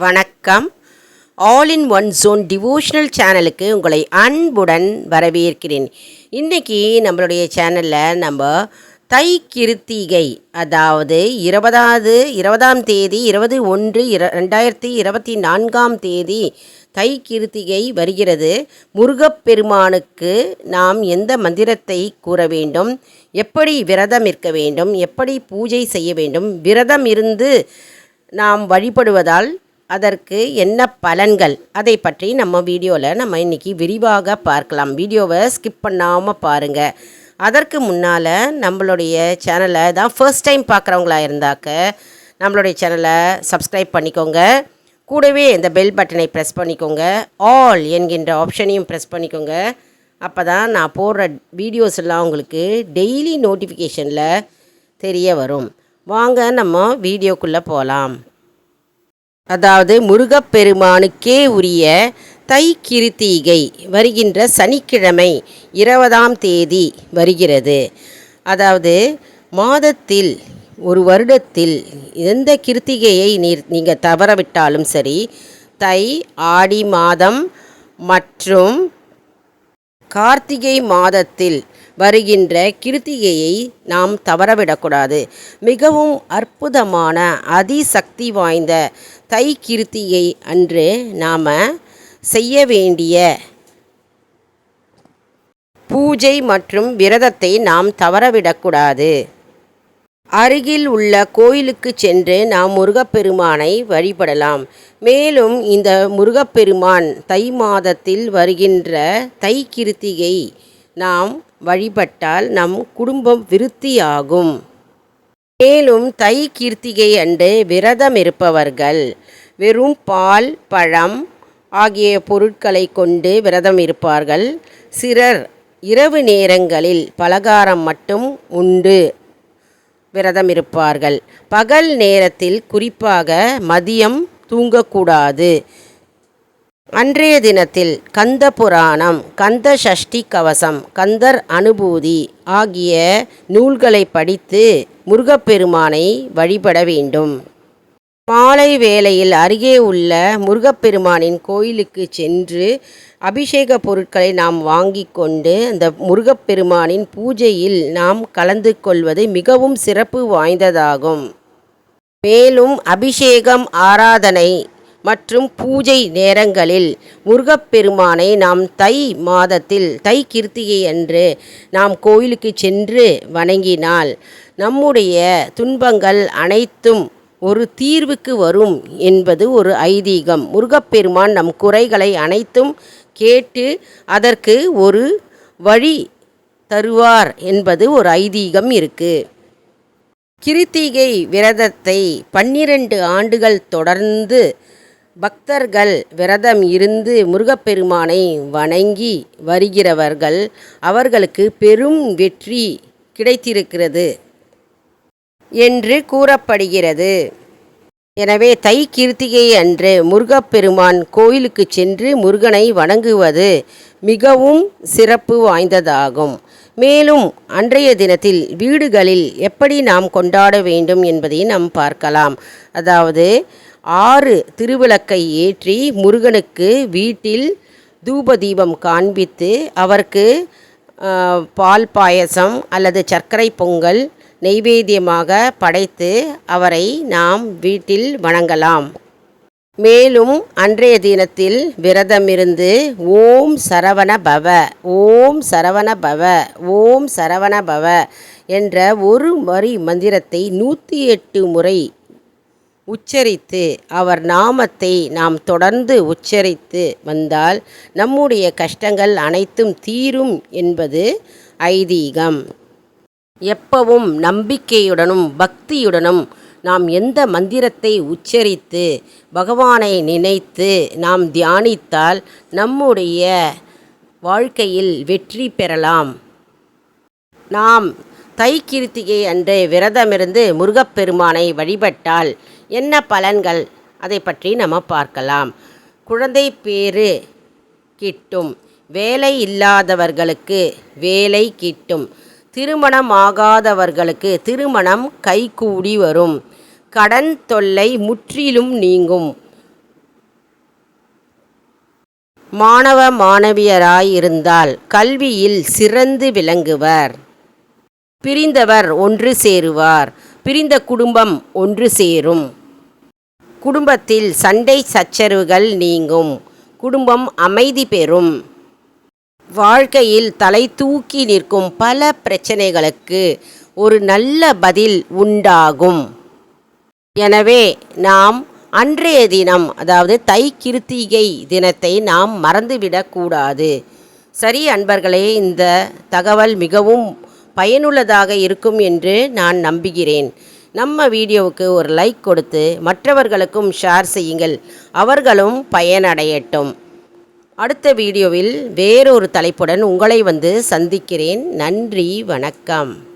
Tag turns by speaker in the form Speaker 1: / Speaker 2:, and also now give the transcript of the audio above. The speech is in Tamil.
Speaker 1: வணக்கம். All in one zone devotional சேனலுக்கு உங்களை அன்புடன் வரவேற்கிறேன். இன்றைக்கி நம்மளுடைய சேனலில் நம்ம தை கிருத்திகை அதாவது இருபதாவது இருபதாம் தேதி இருபது ஒன்று இர ரெண்டாயிரத்தி இருபத்தி நான்காம் தேதி தை கிருத்திகை வருகிறது. முருகப்பெருமானுக்கு நாம் எந்த மந்திரத்தை கூற வேண்டும்? எப்படி விரதம் இருக்க வேண்டும்? எப்படி பூஜை செய்ய வேண்டும்? விரதம் இருந்து நாம் வழிபடுவதால் அதற்கு என்ன பலன்கள்? அதை பற்றி நம்ம வீடியோவில் நம்ம இன்றைக்கி விரிவாக பார்க்கலாம். வீடியோவை ஸ்கிப் பண்ணாமல் பாருங்கள் அதற்கு முன்னால் நம்மளுடைய சேனலை தான் ஃபர்ஸ்ட் டைம் பார்க்குறவங்களா இருந்தாக்க நம்மளுடைய சேனலை சப்ஸ்கிரைப் பண்ணிக்கோங்க. கூடவே இந்த பெல் பட்டனை ப்ரெஸ் பண்ணிக்கோங்க. ஆல் என்கின்ற ஆப்ஷனையும் ப்ரெஸ் பண்ணிக்கோங்க. அப்போ தான் நான் போடுற வீடியோஸ் எல்லாம் உங்களுக்கு டெய்லி நோட்டிஃபிகேஷனில் தெரிய வரும். வாங்க நம்ம வீடியோக்குள்ளே போகலாம் அதாவது முருகப்பெருமானுக்கே உரிய தை கிருத்திகை வருகின்ற சனிக்கிழமை இருபதாம் தேதி வருகிறது. அதாவது மாதத்தில் ஒரு வருடத்தில் எந்த கிருத்திகையை நீர் நீங்கள் தவறவிட்டாலும் சரி தை ஆடி மாதம் மற்றும் கார்த்திகை மாதத்தில் வருகின்ற கிருத்திகையை நாம் தவறவிடக்கூடாது. மிகவும் அற்புதமான அதிசக்தி வாய்ந்த தை கிருத்திகை அன்று நாம் செய்ய வேண்டிய பூஜை மற்றும் விரதத்தை நாம் தவறவிடக்கூடாது. அருகில் உள்ள கோயிலுக்கு சென்று நாம் முருகப்பெருமானை வழிபடலாம். மேலும் இந்த முருகப்பெருமான் தை மாதத்தில் வருகின்ற தை கிருத்திகை நாம் வழிபட்டால் நம் குடும்பம் விருத்தியாகும். மேலும் தை கீர்த்திகை அன்று விரதம் இருப்பவர்கள் வெறும் பால் பழம் ஆகிய பொருட்களை கொண்டு விரதம் இருப்பார்கள். சிலர் இரவு நேரங்களில் பலகாரம் மட்டும் உண்டு விரதம் இருப்பார்கள். பகல் நேரத்தில் குறிப்பாக மதியம் தூங்கக்கூடாது. அன்றைய தினத்தில் கந்த புராணம் கந்த சஷ்டி கவசம் கந்தர் அனுபூதி ஆகிய நூல்களை படித்து முருகப்பெருமானை வழிபட வேண்டும். மாலை வேளையில் அருகே உள்ள முருகப்பெருமானின் கோயிலுக்கு சென்று அபிஷேக பொருட்களை நாம் வாங்கி கொண்டு அந்த முருகப்பெருமானின் பூஜையில் நாம் கலந்து கொள்வது மிகவும் சிறப்பு வாய்ந்ததாகும். மேலும் அபிஷேகம் ஆராதனை மற்றும் பூஜை நேரங்களில் முருகப்பெருமானை நாம் தை மாதத்தில் தை கிருத்திகை அன்று நாம் கோயிலுக்கு சென்று வணங்கினால் நம்முடைய துன்பங்கள் அனைத்தும் ஒரு தீர்வுக்கு வரும் என்பது ஒரு ஐதீகம். முருகப்பெருமான் நம் குறைகளை அனைத்தும் கேட்டு அதற்கு ஒரு வழி தருவார் என்பது ஒரு ஐதீகம் இருக்குது கிருத்திகை விரதத்தை பன்னிரண்டு ஆண்டுகள் தொடர்ந்து பக்தர்கள் விரதம் இருந்து முருகப்பெருமானை வணங்கி வருகிறவர்கள் அவர்களுக்கு பெரும் வெற்றி கிடைத்திருக்கிறது என்று கூறப்படுகிறது. எனவே தை கிருத்திகை அன்று முருகப்பெருமான் கோயிலுக்கு சென்று முருகனை வணங்குவது மிகவும் சிறப்பு வாய்ந்ததாகும். மேலும் அன்றைய தினத்தில் வீடுகளில் எப்படி நாம் கொண்டாட வேண்டும் என்பதை நாம் பார்க்கலாம். அதாவது ஆறு திருவிளக்கை ஏற்றி முருகனுக்கு வீட்டில் தூப தீபம் காண்பித்து அவருக்கு பால் பாயசம் அல்லது சர்க்கரை பொங்கல் நெய்வேத்தியமாக படைத்து அவரை நாம் வீட்டில் வணங்கலாம். மேலும் அன்றைய தினத்தில் விரதமிருந்து ஓம் சரவண பவ ஓம் சரவண பவ ஓம் சரவண பவ என்ற ஒரு வரி மந்திரத்தை நூற்றி எட்டு முறை உச்சரித்து அவர் நாமத்தை நாம் தொடர்ந்து உச்சரித்து வந்தால் நம்முடைய கஷ்டங்கள் அனைத்தும் தீரும் என்பது ஐதீகம். எப்பவும் நம்பிக்கையுடனும் பக்தியுடனும் நாம் எந்த மந்திரத்தை உச்சரித்து பகவானை நினைத்து நாம் தியானித்தால் நம்முடைய வாழ்க்கையில் வெற்றி பெறலாம். நாம் தை கிருத்திகை அன்று விரதமிருந்து முருகப்பெருமானை வழிபட்டால் என்ன பலன்கள்? அதை பற்றி நம்ம பார்க்கலாம். குழந்தை பேறு கிட்டும். வேலை இல்லாதவர்களுக்கு வேலை கிட்டும். திருமணமாகாதவர்களுக்கு திருமணம் கைகூடி வரும். கடன் தொல்லை முற்றிலும் நீங்கும். மாணவ மாணவியராய் இருந்தால் கல்வியில் சிறந்து விளங்குவர். பிரிந்தவர் ஒன்று சேருவார். பிரிந்த குடும்பம் ஒன்று சேரும். குடும்பத்தில் சண்டை சச்சரவுகள் நீங்கும். குடும்பம் அமைதி பெறும். வாழ்க்கையில் தலை தூக்கி நிற்கும் பல பிரச்சனைகளுக்கு ஒரு நல்ல பதில் உண்டாகும். எனவே நாம் அன்றைய தினம் அதாவது தை கிருத்திகை தினத்தை நாம் மறந்துவிடக்கூடாது. சரி அன்பர்களே இந்த தகவல் மிகவும் பயனுள்ளதாக இருக்கும் என்று நான் நம்புகிறேன். நம்ம வீடியோவுக்கு ஒரு லைக் கொடுத்து மற்றவர்களுக்கும் ஷேர் செய்யுங்கள். அவர்களும் பயனடையட்டும். அடுத்த வீடியோவில் வேறொரு தலைப்புடன் உங்களை வந்து சந்திக்கிறேன். நன்றி வணக்கம்.